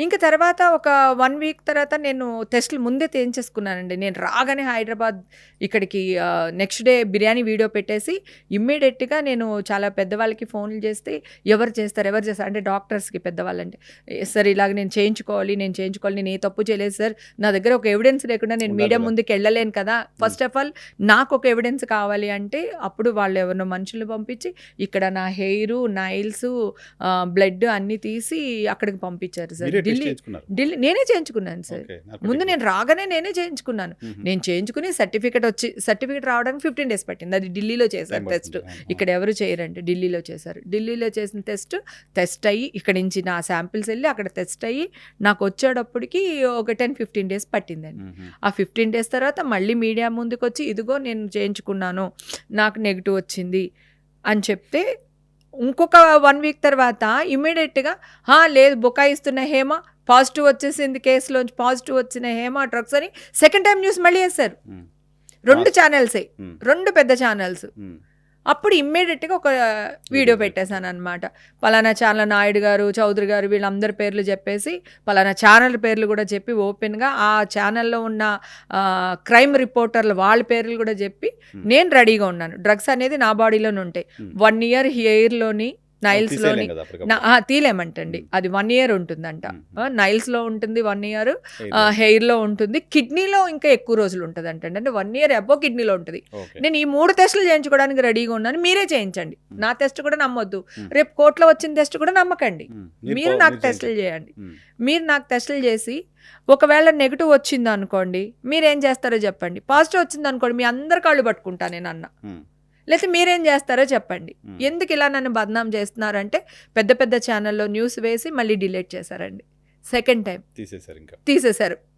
ఇంకా తర్వాత ఒక వన్ వీక్ తర్వాత నేను టెస్ట్లు ముందే చేయించేసుకున్నానండి నేను రాగానే హైదరాబాద్ ఇక్కడికి నెక్స్ట్ డే బిర్యానీ వీడియో పెట్టేసి ఇమ్మీడియట్గా నేను చాలా పెద్దవాళ్ళకి ఫోన్లు చేస్తే ఎవరు చేస్తారు ఎవరు చేస్తారు అంటే డాక్టర్స్కి పెద్దవాళ్ళంటే "ఏ, సార్ ఇలాగ నేను చేయించుకోవాలి నేను చేయించుకోవాలి నేను ఏ తప్పు చేయలేదు సార్ నా దగ్గర ఒక ఎవిడెన్స్ లేకుండా నేను మీడియా. ముందుకు వెళ్ళలేను కదా ఫస్ట్ ఆఫ్ ఆల్ నాకు ఒక ఎవిడెన్స్ కావాలి అంటే అప్పుడు వాళ్ళు ఎవరినో మనుషులు పంపించి ఇక్కడ నా హెయిర్ నైల్స్ బ్లడ్ అన్ని తీసి అక్కడికి పంపించారు సార్ ఢిల్లీ ఢిల్లీ నేనే చేయించుకున్నాను సార్. ముందు నేను రాగానే నేనే చేయించుకున్నాను. నేను చేయించుకుని సర్టిఫికేట్ వచ్చి సర్టిఫికేట్ రావడానికి ఫిఫ్టీన్ డేస్ పట్టింది. అది ఢిల్లీలో చేశారు టెస్ట్. ఇక్కడ ఎవరు చేయరండి? ఢిల్లీలో చేశారు. ఢిల్లీలో చేసిన టెస్ట్ టెస్ట్ అయ్యి ఇక్కడ నుంచి నా శాంపిల్స్ వెళ్ళి అక్కడ టెస్ట్ అయ్యి నాకు వచ్చేటప్పటికి ఒక టెన్ ఫిఫ్టీన్ డేస్ పట్టిందండి. ఆ ఫిఫ్టీన్ డేస్ తర్వాత మళ్ళీ మీడియా ముందుకు వచ్చి ఇదిగో నేను చేయించుకున్నాను నాకు నెగిటివ్ వచ్చింది అని చెప్తే ఇంకొక వన్ వీక్ తర్వాత ఇమ్మీడియట్గా లేదు బుకాయిస్తున్న హేమ పాజిటివ్ వచ్చేసింది కేసులోంచి పాజిటివ్ వచ్చిన హేమ డ్రగ్స్ అని సెకండ్ టైం న్యూస్ మళ్ళీ వేస్తారు రెండు ఛానల్సే రెండు పెద్ద ఛానల్స్ అప్పుడు ఇమ్మీడియట్గా ఒక వీడియో పెట్టేశాను అనమాట పలానా ఛానల్ నాయుడు గారు చౌదరి గారు వీళ్ళందరి పేర్లు చెప్పేసి పలానా ఛానల్ పేర్లు కూడా చెప్పి ఓపెన్గా ఆ ఛానల్లో ఉన్న క్రైమ్ రిపోర్టర్లు వాళ్ళ పేర్లు కూడా చెప్పి నేను రెడీగా ఉన్నాను. డ్రగ్స్ అనేది నా బాడీలోనే ఉంటాయి. వన్ ఇయర్ హెయిర్లోని నైల్స్లోని నా ఆ, తీలేమంటండి అది వన్ ఇయర్ ఉంటుందంట. నైల్స్లో ఉంటుంది వన్ ఇయర్ హెయిర్లో. ఉంటుంది. కిడ్నీలో ఇంకా ఎక్కువ రోజులు ఉంటుంది అంటండి అంటే వన్ ఇయర్ అబో కిడ్నీలో ఉంటుంది. నేను ఈ మూడు టెస్టులు చేయించుకోవడానికి రెడీగా ఉన్నాను. మీరే చేయించండి. నా టెస్ట్ కూడా నమ్మొద్దు. రేపు కోర్టులో వచ్చిన టెస్ట్ కూడా నమ్మకండి. మీరు నాకు టెస్టులు చేయండి. మీరు నాకు టెస్టులు చేసి ఒకవేళ నెగిటివ్ వచ్చింది అనుకోండి మీరేం చేస్తారో చెప్పండి. పాజిటివ్ వచ్చింది అనుకోండి మీ అందరి కాళ్ళు పట్టుకుంటా నేను అన్న లేకపోతే మీరేం చేస్తారో చెప్పండి. ఎందుకు ఇలా నన్ను బదనాం చేస్తున్నారంటే పెద్ద పెద్ద ఛానల్లో న్యూస్ వేసి మళ్ళీ డిలీట్ చేశారండి. Second time. తీసేశారు ఇంకా. తీసేశారు.